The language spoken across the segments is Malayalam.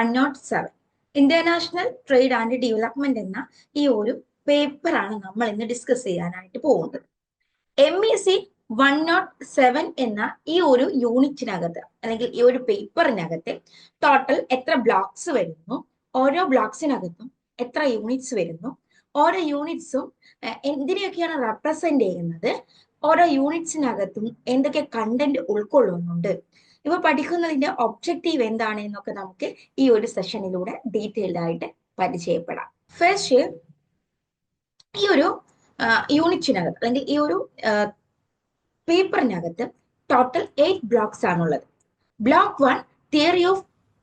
One naught seven international trade and development എന്ന ഈ ഒരു പേപ്പറാണ് നമ്മൾ ഇന്ന് ഡിസ്കസ് ചെയ്യാനായിട്ട് പോകുന്നത്. M E C one naught seven എന്ന ഈ ഒരു യൂണിറ്റിനകത്ത് അല്ലെങ്കിൽ ഈ ഒരു പേപ്പറിനകത്ത് ടോട്ടൽ എത്ര ബ്ലോക്സ് വരുന്നു ഓരോ ബ്ലോക്സിനകത്തും എത്ര യൂണിറ്റ്സ് വരുന്നു ഓരോ യൂണിറ്റ്സും എന്തിനെയൊക്കെയാണ് റെപ്രസെന്റ് ചെയ്യുന്നത് ഓരോ യൂണിറ്റ്സിനകത്തും എന്തൊക്കെ കണ്ടന്റ് ഉൾക്കൊള്ളുന്നുണ്ട് ഇവ പഠിക്കുന്നതിന്റെ ഒബ്ജക്റ്റീവ് എന്താണ് എന്നൊക്കെ നമുക്ക് ഈ ഒരു സെഷനിലൂടെ ഡീറ്റെയിൽഡ് ആയിട്ട് പരിചയപ്പെടാം. ഫസ്റ്റ് ഈ ഒരു യൂണിറ്റിനകത്ത് അല്ലെങ്കിൽ ഈ ഒരു പേപ്പറിനകത്ത് ടോട്ടൽ എയ്റ്റ് ബ്ലോക്സ് ആണുള്ളത്. Block one theory of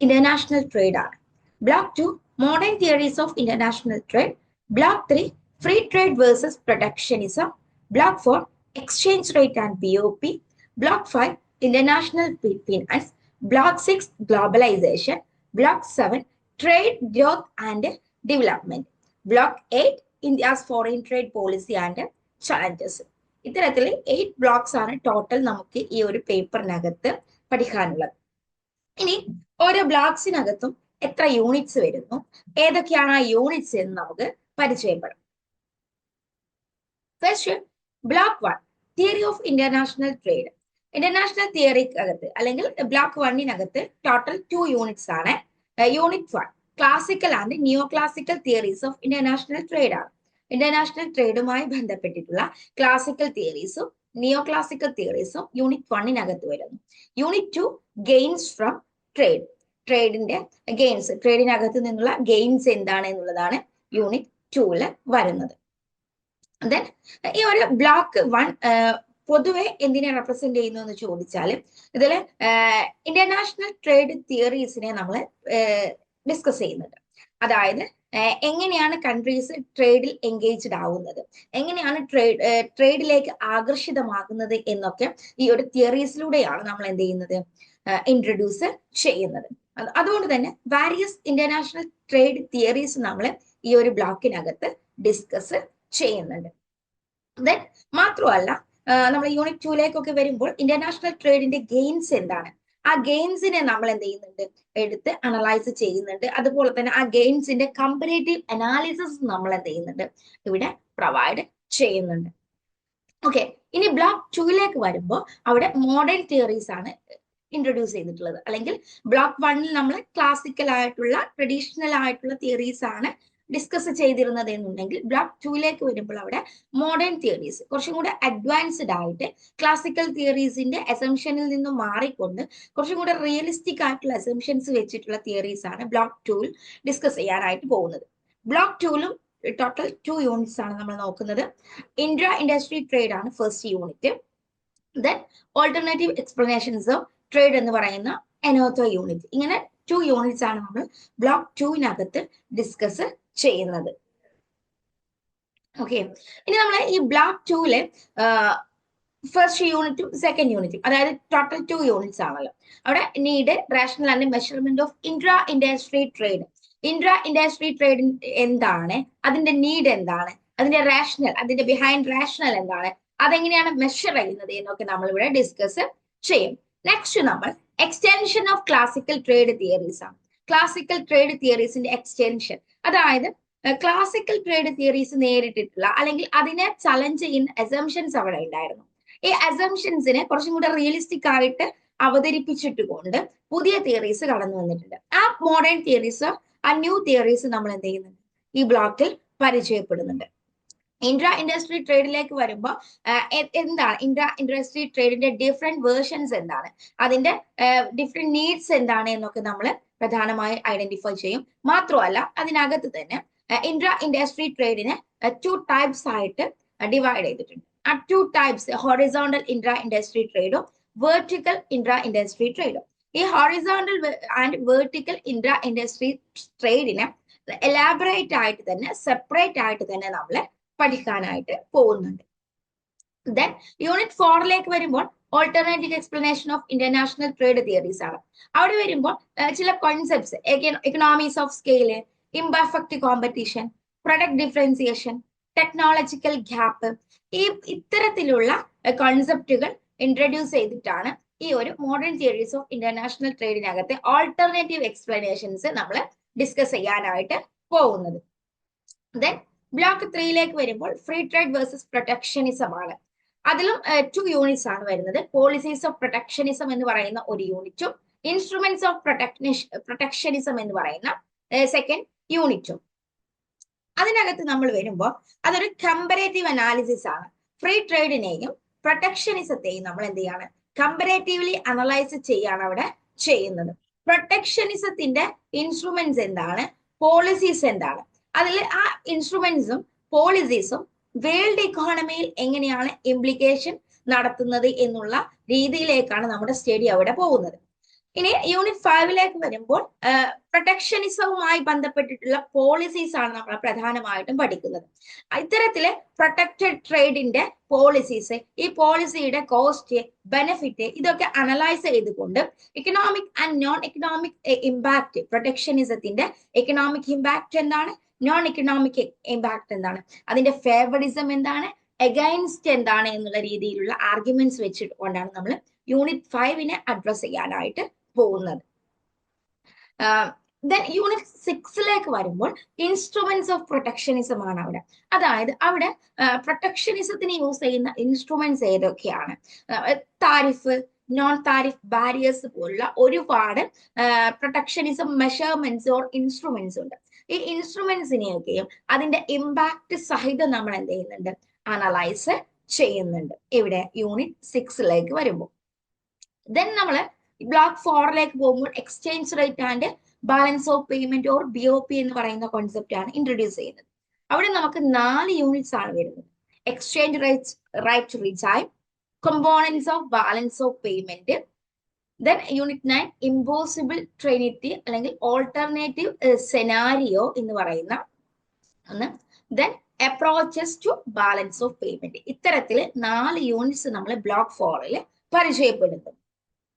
international trade ആണ്. Block two modern theories of international trade block three free trade versus protectionism block four exchange rate and B O P block five international finance block 6 globalisation block 7 trade growth and development block 8 India's foreign trade policy and challenges ഇത്തരത്തിൽ എയ്റ്റ് ബ്ലോക്സ് ആണ് ടോട്ടൽ നമുക്ക് ഈ ഒരു പേപ്പറിനകത്ത് പഠിക്കാനുള്ളത്. ഇനി ഓരോ ബ്ലോക്സിനകത്തും എത്ര യൂണിറ്റ്സ് വരുന്നു? ഏതൊക്കെയാണ് ആ യൂണിറ്റ്സ് എന്ന് നമുക്ക് പരിചയപ്പെടാം. First block one theory of international trade international തിയറിക്കകത്ത് അല്ലെങ്കിൽ ബ്ലോക്ക് വണ്ണിനകത്ത് ടോട്ടൽ ടു യൂണിറ്റ്സ് ആണ്. Unit one classical and neoclassical theories of international trade ആണ്. ഇന്റർനാഷണൽ ട്രേഡുമായി ബന്ധപ്പെട്ടിട്ടുള്ള ക്ലാസിക്കൽ തിയറീസും നിയോ ക്ലാസിക്കൽ തിയറീസും യൂണിറ്റ് വണ്ണിനകത്ത് വരുന്നു. Unit two gains from trade ട്രേഡിന്റെ gains ട്രേഡിനകത്ത് നിന്നുള്ള ഗെയിൻസ് എന്താണ് എന്നുള്ളതാണ് യൂണിറ്റ് ടൂൽ വരുന്നത്. ദെൻ ഈ ഒരു ബ്ലോക്ക് വൺ പൊതുവെ എന്തിനെ റെപ്രസെന്റ് ചെയ്യുന്നു എന്ന് ചോദിച്ചാൽ ഇതിൽ ഇന്റർനാഷണൽ ട്രേഡ് തിയറീസിനെ നമ്മൾ ഡിസ്കസ് ചെയ്യുന്നുണ്ട്. അതായത് എങ്ങനെയാണ് കൺട്രീസ് ട്രേഡിൽ എൻഗേജ്ഡ് ആവുന്നത്? എങ്ങനെയാണ് ട്രേഡ് ട്രേഡിലേക്ക് ആകർഷിതമാകുന്നത് എന്നൊക്കെ ഈ ഒരു തിയറീസിലൂടെയാണ് നമ്മൾ എന്ത് ചെയ്യുന്നത്? ഇൻട്രൊഡ്യൂസ് ചെയ്യുന്നത്. അതുകൊണ്ട് തന്നെ വാരിയസ് ഇന്റർനാഷണൽ ട്രേഡ് തിയറീസ് നമ്മൾ ഈ ഒരു ബ്ലോക്കിനകത്ത് ഡിസ്കസ് ചെയ്യുന്നുണ്ട്. ദെൻ മാത്രമല്ല നമ്മൾ യൂണിറ്റ് ടൂലേക്കൊക്കെ വരുമ്പോൾ ഇന്റർനാഷണൽ ട്രേഡിന്റെ ഗെയിൻസ് എന്താണ്? ആ ഗെയിൻസിനെ നമ്മൾ എന്ത് ചെയ്യുന്നുണ്ട്? എടുത്ത് അനലൈസ് ചെയ്യുന്നുണ്ട്. അതുപോലെ തന്നെ ആ ഗെയിൻസിന്റെ കമ്പറേറ്റീവ് അനാലിസിസ് നമ്മൾ എന്ത് ചെയ്യുന്നുണ്ട്? ഇവിടെ പ്രൊവൈഡ് ചെയ്യുന്നുണ്ട്. ഓക്കെ ഇനി ബ്ലോക്ക് ടൂയിലേക്ക് വരുമ്പോൾ അവിടെ മോഡേൺ തിയറീസ് ആണ് ഇൻട്രൊഡ്യൂസ് ചെയ്തിട്ടുള്ളത്. അല്ലെങ്കിൽ ബ്ലോക്ക് വണ്ണിൽ നമ്മൾ ക്ലാസിക്കൽ ആയിട്ടുള്ള ട്രഡീഷണൽ ആയിട്ടുള്ള തിയറീസ് ആണ് ഡിസ്കസ് ചെയ്തിരുന്നത് എന്നുണ്ടെങ്കിൽ ബ്ലോക്ക് ടൂയിലേക്ക് വരുമ്പോൾ അവിടെ മോഡേൺ തിയറീസ് കുറച്ചും കൂടെ അഡ്വാൻസ്ഡ് ആയിട്ട് ക്ലാസിക്കൽ തിയറീസിന്റെ അസംഷനിൽ നിന്നും മാറിക്കൊണ്ട് കുറച്ചും കൂടെ റിയലിസ്റ്റിക് ആയിട്ടുള്ള അസംഷൻസ് വെച്ചിട്ടുള്ള തിയറീസ് ആണ് ബ്ലോക്ക് ടൂയിൽ ഡിസ്കസ് ചെയ്യാനായിട്ട് പോകുന്നത്. ബ്ലോക്ക് ടൂലും ടോട്ടൽ ടു യൂണിറ്റ്സ് ആണ് നമ്മൾ നോക്കുന്നത്. ഇൻഡ്ര ഇൻഡസ്ട്രി ട്രേഡ് ആണ് first unit then alternative explanations of trade എന്ന് പറയുന്ന എനോത്തോ യൂണിറ്റ് ഇങ്ങനെ ടു യൂണിറ്റ്സ് ആണ് നമ്മൾ ബ്ലോക്ക് ടൂവിനകത്ത് ഡിസ്കസ് ചെയ്യുന്നത്. ഓക്കെ ഇനി നമ്മൾ ഈ ബ്ലോക്ക് ടൂൽ ഫസ്റ്റ് യൂണിറ്റും സെക്കൻഡ് യൂണിറ്റും അതായത് ടോട്ടൽ ടു യൂണിറ്റ്സ് ആണല്ലോ. അവിടെ need rational and measurement of intra industry trade intra industry trade എന്താണ്? അതിന്റെ നീഡ് എന്താണ്? അതിന്റെ റേഷണൽ അതിന്റെ ബിഹൈൻഡ് റേഷണൽ എന്താണ്? അതെങ്ങനെയാണ് മെഷർ ചെയ്യുന്നത് എന്നൊക്കെ നമ്മൾ ഇവിടെ ഡിസ്കസ് ചെയ്യും. നെക്സ്റ്റ് നമ്മൾ extension of classical trade theories ആണ്. ക്ലാസിക്കൽ ട്രേഡ് തിയറീസിന്റെ എക്സ്റ്റൻഷൻ അതായത് ക്ലാസിക്കൽ ട്രേഡ് തിയറീസ് നേരിട്ടിട്ടുള്ള അല്ലെങ്കിൽ അതിനെ ചലഞ്ച് ചെയ്യുന്ന അസംഷൻസ് അവിടെ ഉണ്ടായിരുന്നു. ഈ അസംഷൻസിനെ കുറച്ചും കൂടെ റിയലിസ്റ്റിക് ആയിട്ട് അവതരിപ്പിച്ചിട്ട് കൊണ്ട് പുതിയ തിയറീസ് കടന്നു വന്നിട്ടുണ്ട്. ആ മോഡേൺ തിയറീസ് ആ ന്യൂ തിയറീസ് നമ്മൾ എന്ത് ചെയ്യുന്നുണ്ട്? ഈ ബ്ലോക്കിൽ പരിചയപ്പെടുന്നുണ്ട്. ഇൻട്രാ ഇൻഡസ്ട്രി ട്രേഡിലേക്ക് വരുമ്പോൾ എന്താണ്? ഇൻട്രാ ഇൻഡസ്ട്രി ട്രേഡിന്റെ ഡിഫറെന്റ് വേർഷൻസ് എന്താണ്? അതിന്റെ ഡിഫറെന്റ് നീഡ്സ് എന്താണ് എന്നൊക്കെ നമ്മൾ പ്രധാനമായി ഐഡന്റിഫൈ ചെയ്യും. മാത്രമല്ല അതിനകത്ത് തന്നെ ഇൻട്രാ ഇൻഡസ്ട്രി ട്രേഡിനെ ടു ടൈപ്സ് ആയിട്ട് ഡിവൈഡ് ചെയ്തിട്ടുണ്ട്. ആ two types horizontal intra industry ട്രേഡും vertical intra industry ട്രേഡും ഈ horizontal and vertical intra industry ട്രേഡിനെ elaborate ആയിട്ട് തന്നെ സെപ്പറേറ്റ് ആയിട്ട് തന്നെ നമ്മൾ പഠിക്കാനായിട്ട് പോകുന്നുണ്ട്. ദെൻ യൂണിറ്റ് ഫോറിലേക്ക് വരുമ്പോൾ alternative explanation of international trade theories ആണ്. അവിടെ വരുമ്പോൾ ചില concepts economies of scale imperfect competition product differentiation technological gap ഈ ഇത്തരത്തിലുള്ള കോൺസെപ്റ്റുകൾ ഇൻട്രൊഡ്യൂസ് ചെയ്തിട്ടാണ് ഈ ഒരു മോഡേൺ തിയറീസ് ഓഫ് ഇന്റർനാഷണൽ ട്രേഡിനകത്തെ ഓൾട്ടർനേറ്റീവ് എക്സ്പ്ലനേഷൻസ് നമ്മൾ ഡിസ്കസ് ചെയ്യാനായിട്ട് പോകുന്നത്. ദെൻ ബ്ലോക്ക് ത്രീയിലേക്ക് വരുമ്പോൾ ഫ്രീ ട്രേഡ് വേഴ്സസ് പ്രൊട്ടക്ഷനിസം ആണ്. അതിലും ടു യൂണിറ്റ്സ് ആണ് വരുന്നത്. പോളിസീസ് ഓഫ് പ്രൊട്ടക്ഷനിസം എന്ന് പറയുന്ന ഒരു യൂണിറ്റും ഇൻസ്ട്രുമെന്റ്സ് ഓഫ് പ്രൊട്ടക്ഷനിസം എന്ന് പറയുന്ന സെക്കൻഡ് യൂണിറ്റും അതിനകത്ത് നമ്മൾ വരുമ്പോൾ അതൊരു കമ്പറേറ്റീവ് അനാലിസിസ് ആണ്. ഫ്രീ ട്രേഡിനെയും പ്രൊട്ടക്ഷനിസത്തെയും നമ്മൾ എന്ത് ചെയ്യാണ്? കമ്പറേറ്റീവ്ലി അനലൈസ് ചെയ്യാണ് അവിടെ ചെയ്യുന്നത്. പ്രൊട്ടക്ഷനിസത്തിന്റെ ഇൻസ്ട്രുമെന്റ്സ് എന്താണ്? പോളിസീസ് എന്താണ്? അതിൽ ആ ഇൻസ്ട്രുമെന്റ്സും പോളിസീസും വേൾഡ് ഇക്കോണമിയിൽ എങ്ങനെയാണ് ഇംപ്ലിക്കേഷൻ നടത്തുന്നത് എന്നുള്ള രീതിയിലേക്കാണ് നമ്മുടെ സ്റ്റഡി അവിടെ പോകുന്നത്. ഇനി യൂണിറ്റ് ഫൈവിലേക്ക് വരുമ്പോൾ പ്രൊട്ടക്ഷനിസവുമായി ബന്ധപ്പെട്ടിട്ടുള്ള പോളിസീസ് ആണ് നമ്മൾ പ്രധാനമായിട്ടും പഠിക്കുന്നത്. ഇത്തരത്തിൽ പ്രൊട്ടക്റ്റഡ് ട്രേഡിന്റെ പോളിസീസ് ഈ പോളിസിയുടെ കോസ്റ്റ് ബെനിഫിറ്റ് ഇതൊക്കെ അനലൈസ് ചെയ്തുകൊണ്ട് economic and non economic impact പ്രൊട്ടക്ഷനിസത്തിന്റെ economic impact എന്താണ്? നോൺ ഇക്കണോമിക് ഇമ്പാക്ട് എന്താണ്? അതിന്റെ ഫേവറിസം എന്താണ്? എഗൈൻസ്റ്റ് എന്താണ്? എന്നുള്ള രീതിയിലുള്ള ആർഗ്യുമെന്റ്സ് വെച്ചുകൊണ്ടാണ് നമ്മൾ യൂണിറ്റ് ഫൈവിനെ അഡ്രസ് ചെയ്യാനായിട്ട് പോകുന്നത്. ദെൻ യൂണിറ്റ് സിക്സിലേക്ക് വരുമ്പോൾ ഇൻസ്ട്രുമെന്റ്സ് ഓഫ് പ്രൊട്ടക്ഷനിസം ആണ് അവിടെ. അതായത് അവിടെ പ്രൊട്ടക്ഷനിസത്തിന് യൂസ് ചെയ്യുന്ന ഇൻസ്ട്രുമെന്റ്സ് ഏതൊക്കെയാണ്? താരിഫ് നോൺ താരിഫ് ബാരിയേഴ്സ് പോലുള്ള ഒരുപാട് പ്രൊട്ടക്ഷനിസം മെഷർമെന്റ്സ് ഓർ ഇൻസ്ട്രുമെന്റ്സ് ഉണ്ട്. ഈ ഇൻസ്ട്രുമെന്റ്സിനെയൊക്കെയും അതിന്റെ ഇമ്പാക്ട് സഹിതം നമ്മൾ എന്ത് ചെയ്യുന്നുണ്ട്? അനലൈസ് ചെയ്യുന്നുണ്ട്. ഇവിടെ യൂണിറ്റ് സിക്സിലേക്ക് വരുമ്പോൾ ദെൻ നമ്മൾ ബ്ലോക്ക് ഫോറിലേക്ക് പോകുമ്പോൾ exchange rate and balance of payment or B O P എന്ന് പറയുന്ന കോൺസെപ്റ്റ് ആണ് ഇൻട്രൊഡ്യൂസ് ചെയ്യുന്നത്. അവിടെ നമുക്ക് നാല് യൂണിറ്റ്സ് ആണ് വരുന്നത്. Exchange rate right regime components of balance of payment then unit nine impossible trinity അല്ലെങ്കിൽ ഓൾട്ടർനേറ്റീവ് സെനാരിയോ എന്ന് പറയുന്ന ഒന്ന്. Then approaches to balance of payment ഇത്തരത്തിൽ നാല് യൂണിറ്റ്സ് നമ്മൾ ബ്ലോക്ക് ഫോറിൽ പരിചയപ്പെടുത്തും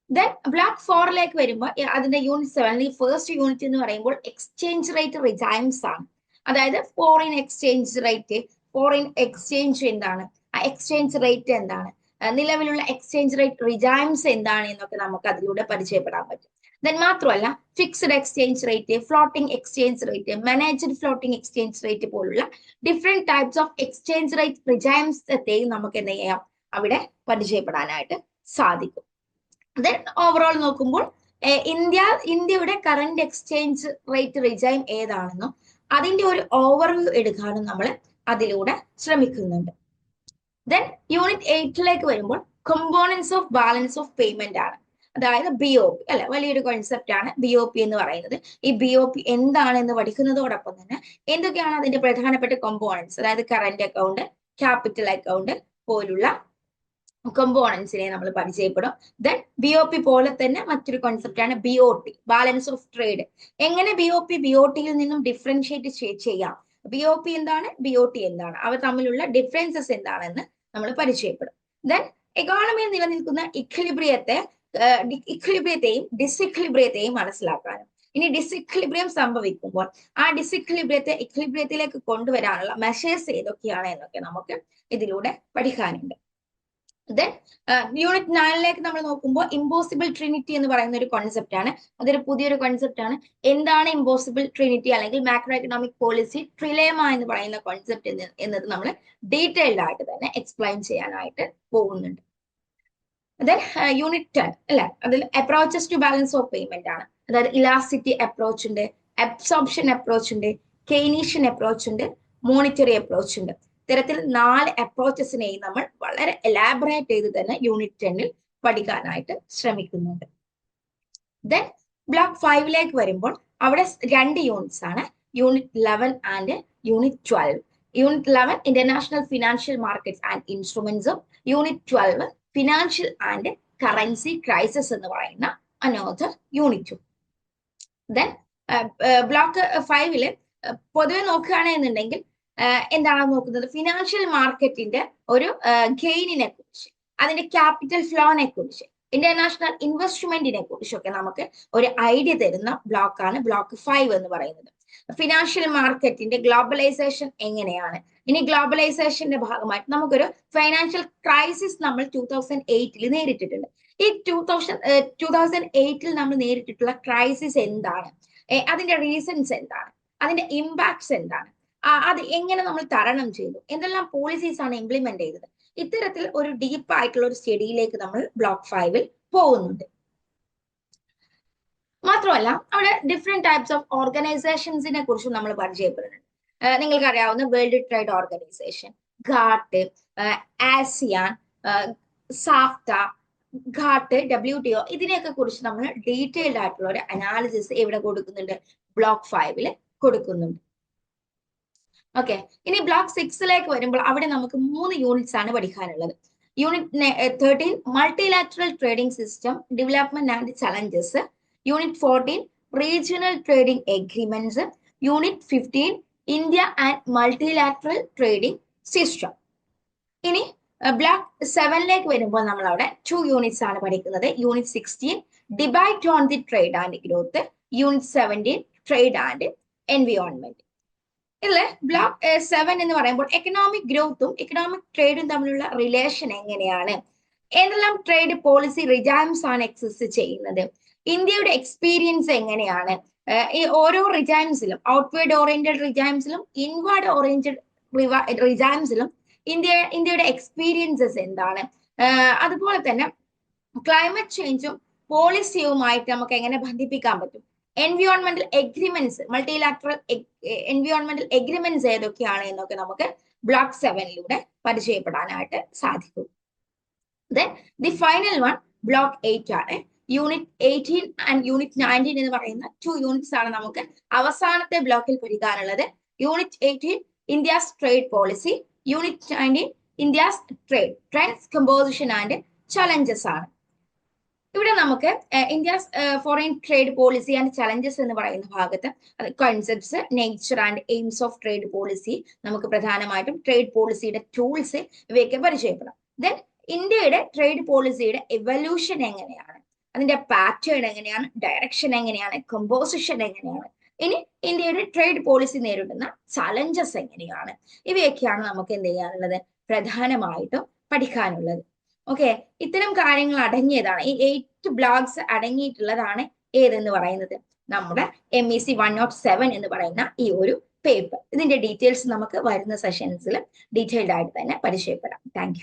ദെൻ ബ്ലോക്ക് ഫോറിലേക്ക് വരുമ്പോൾ അതിന്റെ യൂണിറ്റ് ഫേസ്റ്റ് ഫസ്റ്റ് യൂണിറ്റ് എന്ന് പറയുമ്പോൾ എക്സ്ചേഞ്ച് റേറ്റ് റിജൈംസ് ആണ്. അതായത് foreign exchange rate foreign exchange എന്താണ്? ആ എക്സ്ചേഞ്ച് റേറ്റ് എന്താണ്? നിലവിലുള്ള എക്സ്ചേഞ്ച് റേറ്റ് റിജൈംസ് എന്താണ് എന്നൊക്കെ നമുക്ക് അതിലൂടെ പരിചയപ്പെടാൻ പറ്റും. ദെൻ മാത്രമല്ല fixed exchange rate floating exchange rate managed floating exchange rate പോലുള്ള different types of exchange rate റിസൈംസത്തെയും നമുക്ക് എന്ത് ചെയ്യാം? അവിടെ പരിചയപ്പെടാനായിട്ട് സാധിക്കും. ദെൻ ഓവറോൾ നോക്കുമ്പോൾ ഇന്ത്യ ഇന്ത്യയുടെ കറന്റ് എക്സ്ചേഞ്ച് റേറ്റ് റിജൈം ഏതാണെന്നും അതിന്റെ ഒരു ഓവർവ്യൂ എടുക്കാനും നമ്മൾ അതിലൂടെ ശ്രമിക്കുന്നുണ്ട്. ദെൻ യൂണിറ്റ് എയ്റ്റിലേക്ക് വരുമ്പോൾ components of balance of payment ആണ്. അതായത് ബി ഒ പി അല്ലെ? വലിയൊരു കോൺസെപ്റ്റ് ആണ് ബി ഒ പി എന്ന് പറയുന്നത്. ഈ ബി ഒ പി എന്താണ് എന്ന് പഠിക്കുന്നതോടൊപ്പം തന്നെ എന്തൊക്കെയാണ് അതിന്റെ പ്രധാനപ്പെട്ട കമ്പോണൻസ് അതായത് കറന്റ് അക്കൗണ്ട് ക്യാപിറ്റൽ അക്കൗണ്ട് പോലുള്ള കമ്പോണൻസിനെ നമ്മൾ പരിചയപ്പെടും. ദെൻ ബി ഒ പി പോലെ തന്നെ മറ്റൊരു കോൺസെപ്റ്റ് ആണ് B O T balance of trade എങ്ങനെ B O P B O ടിയിൽ നിന്നും ഡിഫറൻഷിയേറ്റ് ചെയ്യാം? ബി ഒ പി എന്താണ്? ബി ഒ ടി എന്താണ്? അവ തമ്മിലുള്ള ഡിഫറൻസസ് എന്താണെന്ന് നമ്മൾ പരിചയപ്പെടും. ദെൻ എക്കോണമിയിൽ നിലനിൽക്കുന്ന ഇക്വിലിബ്രിയത്തെ ഇക്വിലിബ്രിയത്തെയും ഡിസിക്വിലിബ്രിയത്തെയും മനസ്സിലാക്കാനും. ഇനി ഡിസിക്വിലിബ്രിയം സംഭവിക്കുമ്പോൾ ആ ഡിസിക്വിലിബ്രിയത്തെ ഇക്വിലിബ്രിയത്തിലേക്ക് കൊണ്ടുവരാനുള്ള മെഷേഴ്സ് ഏതൊക്കെയാണ് എന്നൊക്കെ നമുക്ക് ഇതിലൂടെ പഠിക്കാനുണ്ട്. ദെൻ യൂണിറ്റ് നയനിലേക്ക് നമ്മൾ നോക്കുമ്പോൾ ഇമ്പോസിബിൾ ട്രിനിറ്റി എന്ന് പറയുന്ന ഒരു കോൺസെപ്റ്റ് ആണ്. അതൊരു പുതിയൊരു കോൺസെപ്റ്റ് ആണ്. എന്താണ് ഇമ്പോസിബിൾ ട്രിനിറ്റി അല്ലെങ്കിൽ മാക്രോ എക്കണോമിക് പോളിസി ട്രിലേമ എന്ന് പറയുന്ന കോൺസെപ്റ്റ് എന്നത് നമ്മൾ ഡീറ്റെയിൽഡ് ആയിട്ട് തന്നെ എക്സ്പ്ലെയിൻ ചെയ്യാനായിട്ട് പോകുന്നുണ്ട്. ദെൻ യൂണിറ്റ് ടെൻ അല്ലെ? അതിൽ approaches to balance of payment ആണ്. അതായത് ഇലാസിറ്റി അപ്രോച്ച് ഉണ്ട് അബ്സോർപ്ഷൻ അപ്രോച്ച് ഉണ്ട് കെയ്നീഷ്യൻ അപ്രോച്ച് ഉണ്ട് മോണിറ്ററി അപ്രോച്ച് ഉണ്ട്. ഇത്തരത്തിൽ നാല് അപ്രോച്ചസിനെയും നമ്മൾ വളരെ എലാബറേറ്റ് ചെയ്ത് തന്നെ യൂണിറ്റ് ടെന്നിൽ പഠിക്കാനായിട്ട് ശ്രമിക്കുന്നുണ്ട്. ദെൻ ബ്ലോക്ക് ഫൈവിലേക്ക് വരുമ്പോൾ അവിടെ രണ്ട് യൂണിറ്റ്സ് ആണ്. Unit eleven and unit twelve unit eleven international financial markets and ഇൻസ്ട്രുമെന്റ്സും unit twelve financial and currency crisis എന്ന് പറയുന്ന അനോദർ യൂണിറ്റും ദെൻ ബ്ലോക്ക് ഫൈവിൽ പൊതുവെ നോക്കുകയാണെന്നുണ്ടെങ്കിൽ എന്താണ് നോക്കുന്നത്? ഫിനാൻഷ്യൽ മാർക്കറ്റിന്റെ ഒരു ഗെയിനിനെ കുറിച്ച് അതിന്റെ ക്യാപിറ്റൽ ഫ്ലോനെ കുറിച്ച് ഇന്റർനാഷണൽ ഇൻവെസ്റ്റ്മെന്റിനെ കുറിച്ചൊക്കെ നമുക്ക് ഒരു ഐഡിയ തരുന്ന ബ്ലോക്കാണ് ബ്ലോക്ക് ഫൈവ് എന്ന് പറയുന്നത്. ഫിനാൻഷ്യൽ മാർക്കറ്റിന്റെ ഗ്ലോബലൈസേഷൻ എങ്ങനെയാണ്? ഇനി ഗ്ലോബലൈസേഷന്റെ ഭാഗമായിട്ട് നമുക്കൊരു ഫൈനാൻഷ്യൽ ക്രൈസിസ് നമ്മൾ ടൂ തൗസൻഡ് എയ്റ്റിൽ നേരിട്ടിട്ടുണ്ട്. ഈ ടൂ തൗസൻഡ് ടൂ തൗസൻഡ് എയ്റ്റിൽ നമ്മൾ നേരിട്ടിട്ടുള്ള ക്രൈസിസ് എന്താണ്? അതിന്റെ റീസൺസ് എന്താണ്? അതിന്റെ ഇമ്പാക്ട്സ് എന്താണ്? അത് എങ്ങനെ നമ്മൾ തരണം ചെയ്തു? എന്തെല്ലാം പോളിസീസ് ആണ് ഇംപ്ലിമെന്റ് ചെയ്തത്? ഇത്തരത്തിൽ ഒരു ഡീപ്പ് ആയിട്ടുള്ള ഒരു സ്റ്റഡിയിലേക്ക് നമ്മൾ ബ്ലോക്ക് ഫൈവിൽ പോകുന്നുണ്ട്. മാത്രമല്ല അവിടെ ഡിഫറെന്റ് ടൈപ്സ് ഓഫ് ഓർഗനൈസേഷൻസിനെ കുറിച്ചും നമ്മൾ പരിചയപ്പെടുന്നുണ്ട്. നിങ്ങൾക്ക് അറിയാവുന്ന world trade organisation GATT ASEAN SAFTA GATT W T O ഇതിനെയൊക്കെ കുറിച്ച് നമ്മൾ ഡീറ്റെയിൽഡ് ആയിട്ടുള്ള ഒരു അനാലിസിസ് എവിടെ കൊടുക്കുന്നുണ്ട്. ബ്ലോക്ക് ഫൈവിൽ കൊടുക്കുന്നുണ്ട്. ഓക്കെ ഇനി ബ്ലോക്ക് സിക്സിലേക്ക് വരുമ്പോൾ അവിടെ നമുക്ക് മൂന്ന് യൂണിറ്റ്സ് ആണ് പഠിക്കാനുള്ളത്. Unit thirteen multilateral trading system development and challenges unit fourteen regional trading agreements unit fifteen India and multilateral trading system ഇനി ബ്ലോക്ക് സെവനിലേക്ക് വരുമ്പോൾ നമ്മൾ അവിടെ ടു യൂണിറ്റ്സ് ആണ് പഠിക്കുന്നത്. Unit sixteen debate on the trade and growth unit seventeen trade and environment ഇതിൽ ബ്ലോക്ക് സെവൻ എന്ന് പറയുമ്പോൾ എക്കണോമിക് ഗ്രോത്തും എക്കണോമിക് ട്രേഡും തമ്മിലുള്ള റിലേഷൻ എങ്ങനെയാണ്? ഏതെല്ലാം ട്രേഡ് പോളിസി റിജൈംസ് ആണ് എക്സിസ്റ്റ് ചെയ്യുന്നത്? ഇന്ത്യയുടെ എക്സ്പീരിയൻസ് എങ്ങനെയാണ്? ഈ ഓരോ റിജൈംസിലും ഔട്ട്വേർഡ് ഓറിയന്റഡ് റിജൈംസിലും ഇൻവേർഡ് ഓറിയന്റഡ് റിജൈംസിലും ഇന്ത്യ ഇന്ത്യയുടെ എക്സ്പീരിയൻസസ് എന്താണ്? അതുപോലെ തന്നെ ക്ലൈമറ്റ് ചേഞ്ചും പോളിസിയുമായിട്ട് നമുക്ക് എങ്ങനെ ബന്ധിപ്പിക്കാൻ പറ്റും? എൻവിയോൺമെന്റൽ എഗ്രിമെന്റ്സ് മൾട്ടിലാറ്ററൽ എൻവിയോൺമെന്റൽ എഗ്രിമെന്റ്സ് ഏതൊക്കെയാണ് എന്നൊക്കെ നമുക്ക് ബ്ലോക്ക് സെവനിലൂടെ പരിചയപ്പെടാനായിട്ട് സാധിക്കും. The final one block eight ആണ്. Unit eighteen and unit nineteen എന്ന് പറയുന്ന ടു യൂണിറ്റ്സ് ആണ് നമുക്ക് അവസാനത്തെ ബ്ലോക്കിൽ പഠിക്കാനുള്ളത് unit eighteen India's trade policy unit nineteen India's trade trends composition and challenges ആണ്. ഇവിടെ നമുക്ക് India foreign trade policy and challenges എന്ന് പറയുന്ന ഭാഗത്ത് concepts nature and aims of trade policy നമുക്ക് പ്രധാനമായിട്ടും ട്രേഡ് പോളിസിയുടെ ടൂൾസ് ഇവയൊക്കെ പരിചയപ്പെടാം. ദെൻ ഇന്ത്യയുടെ ട്രേഡ് പോളിസിയുടെ എവല്യൂഷൻ എങ്ങനെയാണ്? അതിന്റെ പാറ്റേൺ എങ്ങനെയാണ്? ഡയറക്ഷൻ എങ്ങനെയാണ്? കമ്പോസിഷൻ എങ്ങനെയാണ്? ഇനി ഇന്ത്യയുടെ ട്രേഡ് പോളിസി നേരിടുന്ന ചലഞ്ചസ് എങ്ങനെയാണ്? ഇവയൊക്കെയാണ് നമുക്ക് എന്ത് ചെയ്യാനുള്ളത്? പ്രധാനമായിട്ടും പഠിക്കാനുള്ളത്. ഓക്കെ ഇത്തരം കാര്യങ്ങൾ അടങ്ങിയതാണ്. ഈ എയ്റ്റ് ബ്ലോഗ്സ് അടങ്ങിയിട്ടുള്ളതാണ് ഏതെന്ന് പറയുന്നത്? നമ്മുടെ M E C one note seven എന്ന് പറയുന്ന ഈ ഒരു പേപ്പർ ഇതിന്റെ ഡീറ്റെയിൽസ് നമുക്ക് വരുന്ന സെഷൻസിൽ ഡീറ്റെയിൽഡ് ആയിട്ട് തന്നെ പരിചയപ്പെടാം. താങ്ക്